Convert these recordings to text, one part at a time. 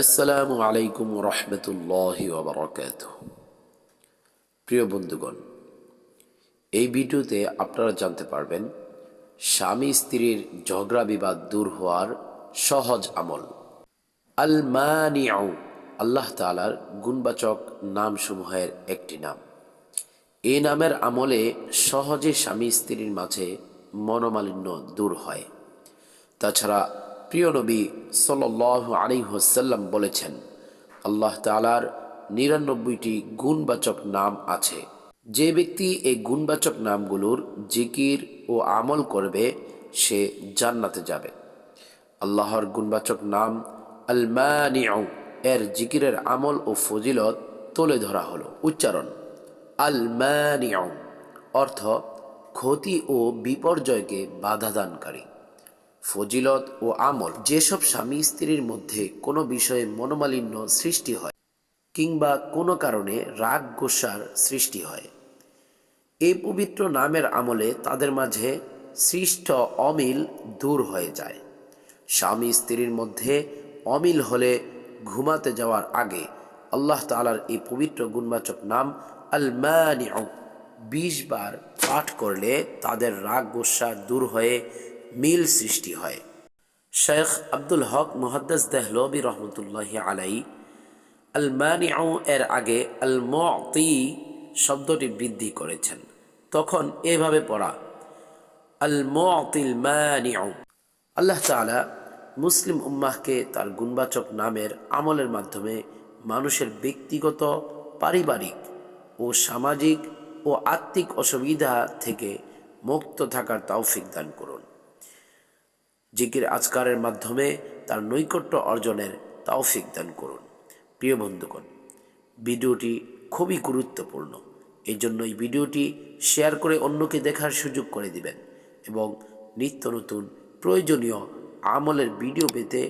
আসসালামু আলাইকুম রহমতুল্লাহ ওবরাকাত প্রিয় বন্ধুগণ, এই ভিডিওতে আপনারা জানতে পারবেন, স্বামী স্ত্রীর ঝগড়া বিবাদ দূর হওয়ার সহজ আমল। আল মানিয়াউ আল্লাহ তালার গুণবাচক নামসমূহের একটি নাম। এই নামের আমলে সহজে স্বামী স্ত্রীর মাঝে মনোমালিন্য দূর হয়। তাছাড়া প্রিয় নবী সাল আলী হোসাল্লাম বলেছেন, আল্লাহ তালার নিরানব্বইটি গুণবাচক নাম আছে। যে ব্যক্তি এই গুণবাচক নামগুলোর জিকির ও আমল করবে, সে জান্নাতে যাবে। আল্লাহর গুণবাচক নাম আলমানিউ, এর জিকিরের আমল ও ফজিলত তুলে ধরা হলো। উচ্চারণ, আলমানিউ, অর্থ ক্ষতি ও বিপর্যয়কে বাধাদানকারী ফজিলত ও আমল। যেসব স্বামী স্ত্রীর মধ্যে কোনো বিষয়ে মনোমালিন্য সৃষ্টি হয় কিংবা কোনো কারণে রাগ গোসার সৃষ্টি হয় এই পবিত্র নামের আমলে তাদের মাঝে সৃষ্ট অমিল দূর হয়ে যায়। স্বামী স্ত্রীর মধ্যে অমিল হলে ঘুমাতে যাওয়ার আগে আল্লাহ তালার এই পবিত্র গুণবাচক নাম আল মানিউ বিশ বার পাঠ করলে তাদের রাগ গোসা দূর হয়ে মিল সৃষ্টি হয়। শেখ আব্দুল হক মুহাদ্দাস দেহলবি রহমতুল্লাহ আলাই আল এর আগে আল মতি শব্দটি বৃদ্ধি করেছেন। তখন এভাবে পড়া আল মতিল মানিউ আল্লাহ তাআলা মুসলিম উম্মাহকে তার গুণবাচক নামের আমলের মাধ্যমে মানুষের ব্যক্তিগত, পারিবারিক ও সামাজিক ও আত্মিক অসুবিধা থেকে মুক্ত থাকার তৌফিক দান করুন। জিকির আজকারের মাধ্যমে তার নৈকট্য অর্জনের তৌফিক দান করুন। প্রিয় বন্ধুগণ, ভিডিওটি খুবই গুরুত্বপূর্ণ। এই জন্য এই ভিডিওটি শেয়ার করে অন্যকে দেখার সুযোগ করে দিবেন এবং নিত্য নতুন প্রয়োজনীয় আমলের ভিডিও পেতে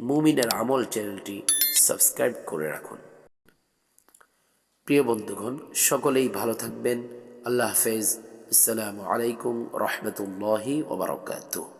মুমিনের আমল চ্যানেলটি সাবস্ক্রাইব করে রাখুন। প্রিয় বন্ধুগণ, সকলেই ভালো থাকবেন। আল্লাহ হাফেজ। আসসালামু আলাইকুম রহমতুল্লাহি ওবরাকাতুহ